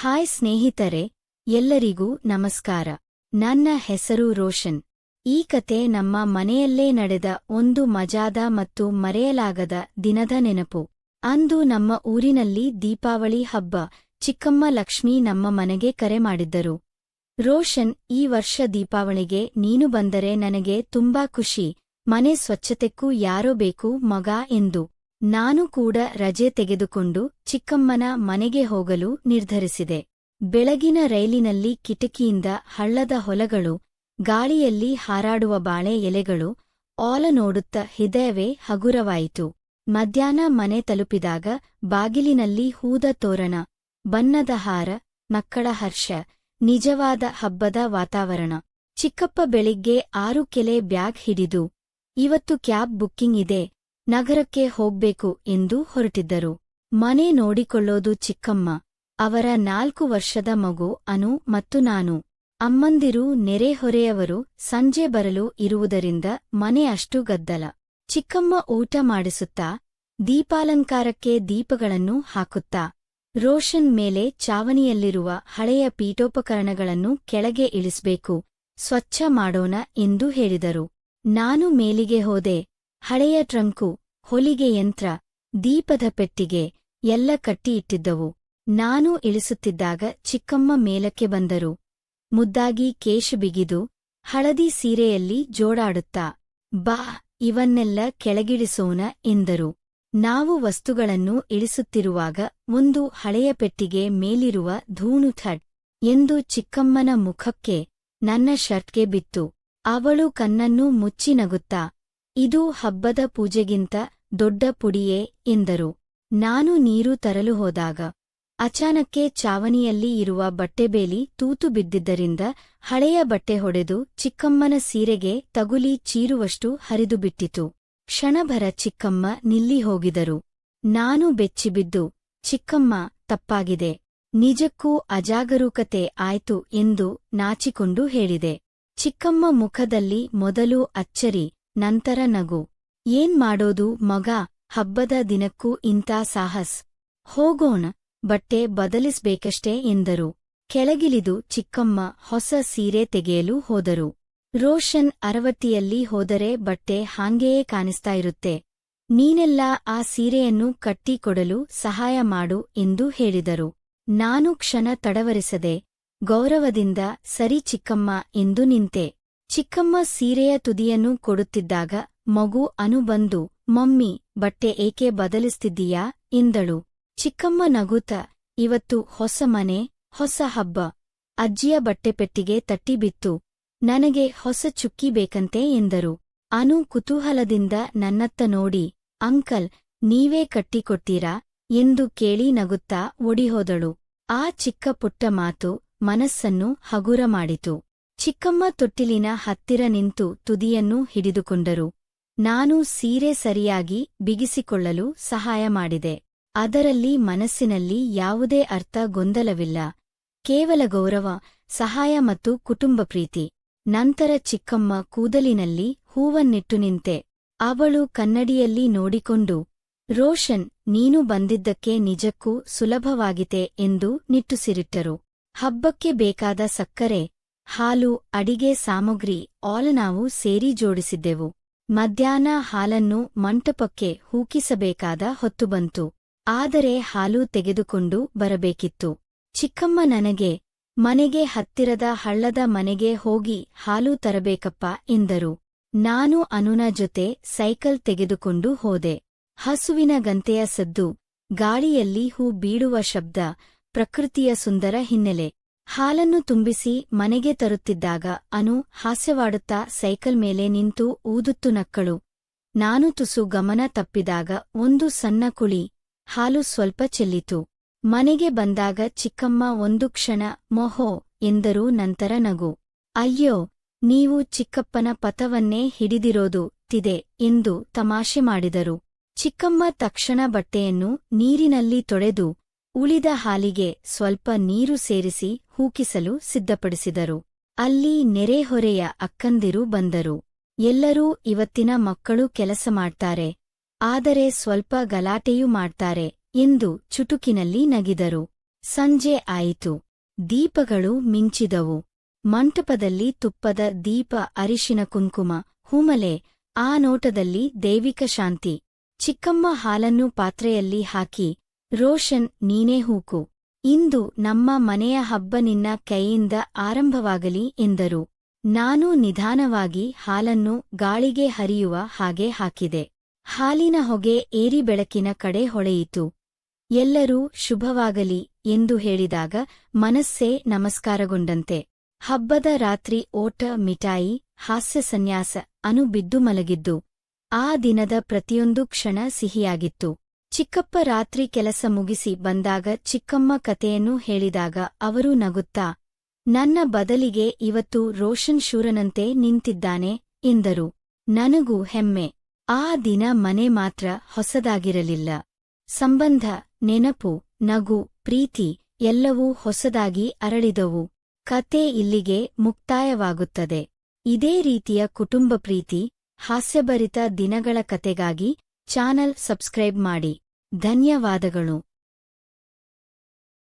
Hi ಸ್ನೇಹಿತರೆ, ಎಲ್ಲರಿಗೂ ನಮಸ್ಕಾರ. ನನ್ನ ಹೆಸರು ರೋಷನ್. ಈ ಕತೆ ನಮ್ಮ ಮನೆಯಲ್ಲೇ ನಡೆದ ಒಂದು ಮಜಾದ ಮತ್ತು ಮರೆಯಲಾಗದ ದಿನದ ನೆನಪು. ಅಂದು ನಮ್ಮ ಊರಿನಲ್ಲಿ ದೀಪಾವಳಿ ಹಬ್ಬ, ಚಿಕ್ಕಮ್ಮ ಲಕ್ಷ್ಮಿ ನಮ್ಮ ಮನೆಗೆ ಕರೆ ಮಾಡಿದ್ದರು. ರೋಷನ್, ಈ ವರ್ಷ ದೀಪಾವಳಿಗೆ ನೀನು ಬಂದರೆ ನನಗೆ ತುಂಬಾ ಖುಷಿ, ಮನೆ ಸ್ವಚ್ಛತೆಕ್ಕೂ ಯಾರೋ ಬೇಕು ಮಗ ಎಂದು. ನಾನು ಕೂಡ ರಜೆ ತೆಗೆದುಕೊಂಡು ಚಿಕ್ಕಮ್ಮನ ಮನೆಗೆ ಹೋಗಲು ನಿರ್ಧರಿಸಿದೆ. ಬೆಳಗಿನ ರೈಲಿನಲ್ಲಿ ಕಿಟಕಿಯಿಂದ ಹಳ್ಳದ ಹೊಲಗಳು, ಗಾಳಿಯಲ್ಲಿ ಹಾರಾಡುವ ಬಾಳೆ ಎಲೆಗಳು ಆಲ ನೋಡುತ್ತ ಹೃದಯವೇ ಹಗುರವಾಯಿತು. ಮಧ್ಯಾಹ್ನ ಮನೆ ತಲುಪಿದಾಗ ಬಾಗಿಲಿನಲ್ಲಿ ಹೂದ ತೋರಣ, ಬಣ್ಣದ ಹಾರ, ಮಕ್ಕಳ ಹರ್ಷ, ನಿಜವಾದ ಹಬ್ಬದ ವಾತಾವರಣ. ಚಿಕ್ಕಪ್ಪ ಬೆಳಿಗ್ಗೆ ಆರು ಕೆಲೆ ಬ್ಯಾಗ್ ಹಿಡಿದು, ಇವತ್ತು ಕ್ಯಾಬ್ ಬುಕ್ಕಿಂಗ್ ಇದೆ ನಗರಕ್ಕೆ ಹೋಗ್ಬೇಕು ಎಂದು ಹೊರಟಿದ್ದರು. ಮನೆ ನೋಡಿಕೊಳ್ಳೋದು ಚಿಕ್ಕಮ್ಮ. ಅವರ ನಾಲ್ಕು ವರ್ಷದ ಮಗು ಅನು ಮತ್ತು ನಾನು. ಅಮ್ಮಂದಿರು ನೆರೆಹೊರೆಯವರು ಸಂಜೆ ಬರಲು ಇರುವುದರಿಂದ ಮನೆ ಅಷ್ಟು ಗದ್ದಲ. ಚಿಕ್ಕಮ್ಮ ಊಟ ಮಾಡಿಸುತ್ತಾ, ದೀಪಾಲಂಕಾರಕ್ಕೆ ದೀಪಗಳನ್ನು ಹಾಕುತ್ತಾ, ರೋಷನ್ ಮೇಲೆ ಚಾವಣಿಯಲ್ಲಿರುವ ಹಳೆಯ ಪೀಠೋಪಕರಣಗಳನ್ನು ಕೆಳಗೆ ಇಳಿಸ್ಬೇಕು, ಸ್ವಚ್ಛ ಮಾಡೋಣ ಎಂದು ಹೇಳಿದರು. ನಾನು ಮೇಲಿಗೆ ಹೋದೆ. ಹಳೆಯ ಟ್ರಂಕು, ಹೊಲಿಗೆ ಯಂತ್ರ, ದೀಪದ ಪೆಟ್ಟಿಗೆ ಎಲ್ಲ ಕಟ್ಟಿಯಿಟ್ಟಿದ್ದವು ನಾನು ಇಳಿಸುತ್ತಿದ್ದಾಗ ಚಿಕ್ಕಮ್ಮ ಮೇಲಕ್ಕೆ ಬಂದರು. ಮುದ್ದಾಗಿ ಕೇಶು ಬಿಗಿದು ಹಳದಿ ಸೀರೆಯಲ್ಲಿ ಜೋಡಾಡುತ್ತಾ, ಬಾ, ಇವನ್ನೆಲ್ಲ ಕೆಳಗಿಳಿಸೋಣ ಎಂದರು. ನಾವು ವಸ್ತುಗಳನ್ನು ಇಳಿಸುತ್ತಿರುವಾಗ ಒಂದು ಹಳೆಯ ಪೆಟ್ಟಿಗೆ ಮೇಲಿರುವ ಧೂಣು ಥಡ್ ಎಂದು ಚಿಕ್ಕಮ್ಮನ ಮುಖಕ್ಕೆ ನನ್ನ ಶರ್ಟ್ಗೆ ಬಿತ್ತು. ಅವಳು ಕಣ್ಣನ್ನು ಮುಚ್ಚಿ ನಗುತ್ತಾ ಇದು ಹಬ್ಬದ ಪೂಜೆಗಿಂತ ದೊಡ್ಡ ಪುಡಿಯೇ ಎಂದರು. ನಾನು ನೀರು ತರಲು ಹೋದಾಗ ಅಚಾನಕ್ಕೆ ಚಾವಣಿಯಲ್ಲಿ ಇರುವ ಬಟ್ಟೆಬೇಲಿ ತೂತು ಬಿದ್ದಿದ್ದರಿಂದ ಹಳೆಯ ಬಟ್ಟೆ ಹೊಡೆದು ಚಿಕ್ಕಮ್ಮನ ಸೀರೆಗೆ ತಗುಲಿ ಚೀರುವಷ್ಟು ಹರಿದುಬಿಟ್ಟಿತು ಕ್ಷಣಭರ ಚಿಕ್ಕಮ್ಮ ನಿಲ್ಲಿ ಹೋಗಿದರು. ನಾನು ಬೆಚ್ಚಿಬಿದ್ದು ಚಿಕ್ಕಮ್ಮ, ತಪ್ಪಾಗಿದೆ. ನಿಜಕ್ಕೂ ಅಜಾಗರೂಕತೆ ಆಯ್ತು ಎಂದು ನಾಚಿಕೊಂಡು ಹೇಳಿದೆ. ಚಿಕ್ಕಮ್ಮ ಮುಖದಲ್ಲಿ ಮೊದಲು ಅಚ್ಚರಿ ನಂತರ ನಗು. ಏನ್ ಮಾಡೋದು ಮಗ? ಹಬ್ಬದ ದಿನಕ್ಕೂ ಇಂಥ ಸಾಹಸ್. ಹೋಗೋಣ, ಬಟ್ಟೆ ಬದಲಿಸ್ಬೇಕಷ್ಟೇ ಎಂದರು. ಕೆಳಗಿಳಿದು ಚಿಕ್ಕಮ್ಮ ಹೊಸ ಸೀರೆ ತೆಗೆಯಲು ಹೋದರು. ರೋಷನ್ ಅರವತ್ತಿಯಲ್ಲಿ ಹೋದರೆ ಬಟ್ಟೆ ಹಾಂಗೆಯೇ ಕಾಣಿಸ್ತಾ ಇರುತ್ತೆ. ನೀನೆಲ್ಲ ಆ ಸೀರೆಯನ್ನು ಕಟ್ಟಿಕೊಡಲು ಸಹಾಯ ಮಾಡು ಎಂದು ಹೇಳಿದರು. ನಾನು ಕ್ಷಣ ತಡವರಿಸದೆ, ಗೌರವದಿಂದ ಸರಿ ಚಿಕ್ಕಮ್ಮ ಎಂದು ನಿಂತೆ. ಚಿಕ್ಕಮ್ಮ ಸೀರೆಯ ತುದಿಯನ್ನು ಕೊಡುತ್ತಿದ್ದಾಗ ಮಗು ಅನು ಬಂದು, ಮಮ್ಮಿ, ಬಟ್ಟೆ ಏಕೆ ಬದಲಿಸ್ತಿದ್ದೀಯಾ? ಎಂದಳು ಚಿಕ್ಕಮ್ಮ ನಗುತ ಇವತ್ತು ಹೊಸ ಮನೆ, ಹೊಸ ಹಬ್ಬ. ಅಜ್ಜಿಯ ಬಟ್ಟೆ ಪೆಟ್ಟಿಗೆ ತಟ್ಟಿಬಿತ್ತು ನನಗೆ ಹೊಸ ಚುಕ್ಕಿ ಬೇಕಂತೆ ಎಂದರು. ಅನು ಕುತೂಹಲದಿಂದ ನನ್ನತ್ತ ನೋಡಿ, ಅಂಕಲ್, ನೀವೇ ಕಟ್ಟಿಕೊಡ್ತೀರಾ? ಎಂದು ಕೇಳಿ ನಗುತ್ತಾ ಒಡಿಹೋದಳು ಆ ಚಿಕ್ಕ ಪುಟ್ಟ ಮಾತು ಮನಸ್ಸನ್ನು ಹಗುರ ಮಾಡಿತು. ಚಿಕ್ಕಮ್ಮ ತೊಟ್ಟಿಲಿನ ಹತ್ತಿರ ನಿಂತು ತುದಿಯನ್ನು ಹಿಡಿದುಕೊಂಡರು. ನಾನು ಸೀರೆ ಸರಿಯಾಗಿ ಬಿಗಿಸಿಕೊಳ್ಳಲು ಸಹಾಯ ಮಾಡಿದೆ. ಅದರಲ್ಲಿ ಮನಸ್ಸಿನಲ್ಲಿ ಯಾವುದೇ ಅರ್ಥ ಗೊಂದಲವಿಲ್ಲ. ಕೇವಲ ಗೌರವ, ಸಹಾಯ ಮತ್ತು ಕುಟುಂಬ ಪ್ರೀತಿ. ನಂತರ ಚಿಕ್ಕಮ್ಮ ಕೂದಲಿನಲ್ಲಿ ಹೂವನ್ನಿಟ್ಟು ನಿಂತೆ. ಅವಳು ಕನ್ನಡಿಯಲ್ಲಿ ನೋಡಿಕೊಂಡು, ರೋಷನ್, ನೀನು ಬಂದಿದ್ದಕ್ಕೆ ನಿಜಕ್ಕೂ ಸುಲಭವಾಗಿತೆ ಎಂದು ನಿಟ್ಟುಸಿರಿಟ್ಟರು. ಹಬ್ಬಕ್ಕೆ ಬೇಕಾದ ಸಕ್ಕರೆ ಹಾಲು, ಅಡಿಗೆ ಸಾಮಗ್ರಿ ಆಲ್ ನಾವು ಸೇರಿ ಜೋಡಿಸಿದ್ದೆವು. ಮಧ್ಯಾಹ್ನ ಹಾಲನ್ನು ಮಂಟಪಕ್ಕೆ ಹೂಕಿಸಬೇಕಾದ ಹೊತ್ತು ಬಂತು. ಆದರೆ ಹಾಲು ತೆಗೆದುಕೊಂಡು ಬರಬೇಕಿತ್ತು. ಚಿಕ್ಕಮ್ಮ ನನಗೆ, ಮನೆಗೆ ಹತ್ತಿರದ ಹಳ್ಳದ ಮನೆಗೆ ಹೋಗಿ ಹಾಲು ತರಬೇಕಪ್ಪ ಎಂದರು. ನಾನು ಅನುನ ಜೊತೆ ಸೈಕಲ್ ತೆಗೆದುಕೊಂಡು ಹೋದೆ. ಹಸುವಿನ ಗಂತೆಯ ಸದ್ದು, ಗಾಳಿಯಲ್ಲಿ ಹೂ ಬೀಳುವ ಶಬ್ದ, ಪ್ರಕೃತಿಯ ಸುಂದರ ಹಿನ್ನೆಲೆ. ಹಾಲನ್ನು ತುಂಬಿಸಿ ಮನೆಗೆ ತರುತ್ತಿದ್ದಾಗ ಅನು ಹಾಸ್ಯವಾಡುತ್ತಾ ಸೈಕಲ್ ಮೇಲೆ ನಿಂತು ಊದುತ್ತು ನಕ್ಕಳು. ನಾನು ತುಸು ಗಮನ ತಪ್ಪಿದಾಗ ಒಂದು ಸಣ್ಣ ಕುಳಿ, ಹಾಲು ಸ್ವಲ್ಪ ಚೆಲ್ಲಿತು. ಮನೆಗೆ ಬಂದಾಗ ಚಿಕ್ಕಮ್ಮ ಒಂದು ಕ್ಷಣ, ಮೊಹೋ, ಎಂದರೂ ನಂತರ ನಗು. ಅಯ್ಯೋ, ನೀವು ಚಿಕ್ಕಪ್ಪನ ಪಥವನ್ನೇ ಹಿಡಿದಿರೋದು ತಿದೆ ಎಂದು ತಮಾಷೆ ಮಾಡಿದರು. ಚಿಕ್ಕಮ್ಮ ತಕ್ಷಣ ಬಟ್ಟೆಯನ್ನು ನೀರಿನಲ್ಲಿ ತೊಳೆದು ಉಳಿದ ಹಾಲಿಗೆ ಸ್ವಲ್ಪ ನೀರು ಸೇರಿಸಿ ಹೂಕಿಸಲು ಸಿದ್ಧಪಡಿಸಿದರು. ಅಲ್ಲಿ ನೆರೆಹೊರೆಯ ಅಕ್ಕಂದಿರು ಬಂದರು. ಎಲ್ಲರೂ ಇವತ್ತಿನ ಮಕ್ಕಳು ಕೆಲಸ ಮಾಡ್ತಾರೆ. ಆದರೆ ಸ್ವಲ್ಪ ಗಲಾಟೆಯೂ ಮಾಡ್ತಾರೆ ಎಂದು ಚುಟುಕಿನಲ್ಲಿ ನಗಿದರು. ಸಂಜೆ ಆಯಿತು. ದೀಪಗಳು ಮಿಂಚಿದವು. ಮಂಟಪದಲ್ಲಿ ತುಪ್ಪದ ದೀಪ, ಅರಿಶಿನ ಕುಂಕುಮ, ಹೂಮಲೆ, ಆ ನೋಟದಲ್ಲಿ ದೈವಿಕ ಶಾಂತಿ. ಚಿಕ್ಕಮ್ಮ ಹಾಲನ್ನು ಪಾತ್ರೆಯಲ್ಲಿ ಹಾಕಿ ರೋಷನ್, ನೀನೇ ಹೂಕು. ಇಂದು ನಮ್ಮ ಮನೆಯ ಹಬ್ಬ ನಿನ್ನ ಕೈಯಿಂದ ಆರಂಭವಾಗಲಿ ಎಂದರು. ನಾನು ನಿಧಾನವಾಗಿ ಹಾಲನ್ನು ಗಾಳಿಗೆ ಹರಿಯುವ ಹಾಗೆ ಹಾಕಿದೆ. ಹಾಲಿನ ಹೊಗೆ ಏರಿ ಬೆಳಕಿನ ಕಡೆ ಹೊಳೆಯಿತು. ಎಲ್ಲರೂ ಶುಭವಾಗಲಿ ಎಂದು ಹೇಳಿದಾಗ ಮನಸ್ಸೇ ನಮಸ್ಕಾರಗೊಂಡಂತೆ. ಹಬ್ಬದ ರಾತ್ರಿ ಓಟ, ಮಿಠಾಯಿ, ಹಾಸ್ಯ ಸನ್ಯಾಸ ಅನು ಬಿದ್ದು ಮಲಗಿದ್ದು. ಆ ದಿನದ ಪ್ರತಿಯೊಂದು ಕ್ಷಣ ಸಿಹಿಯಾಗಿತ್ತು. ಚಿಕ್ಕಪ್ಪ ರಾತ್ರಿ ಕೆಲಸ ಮುಗಿಸಿ ಬಂದಾಗ ಚಿಕ್ಕಮ್ಮ ಕತೆಯನ್ನು ಹೇಳಿದಾಗ ಅವರು ನಗುತ್ತಾ, ನನ್ನ ಬದಲಿಗೆ ಇವತ್ತು ರೋಷನ್ ಶೂರನಂತೆ ನಿಂತಿದ್ದಾನೆ ಎಂದರು. ನನಗೂ ಹೆಮ್ಮೆ. ಆ ದಿನ ಮನೆ ಮಾತ್ರ ಹೊಸದಾಗಿರಲಿಲ್ಲ. ಸಂಬಂಧ, ನೆನಪು, ನಗು, ಪ್ರೀತಿ ಎಲ್ಲವೂ ಹೊಸದಾಗಿ ಅರಳಿದವು. ಕತೆ ಇಲ್ಲಿಗೆ ಮುಕ್ತಾಯವಾಗುತ್ತದೆ. ಇದೇ ರೀತಿಯ ಕುಟುಂಬ ಪ್ರೀತಿ, ಹಾಸ್ಯಭರಿತ ದಿನಗಳ ಕತೆಗಾಗಿ ಚಾನಲ್ ಸಬ್ಸ್ಕ್ರೈಬ್ ಮಾಡಿ. ಧನ್ಯವಾದಗಳು.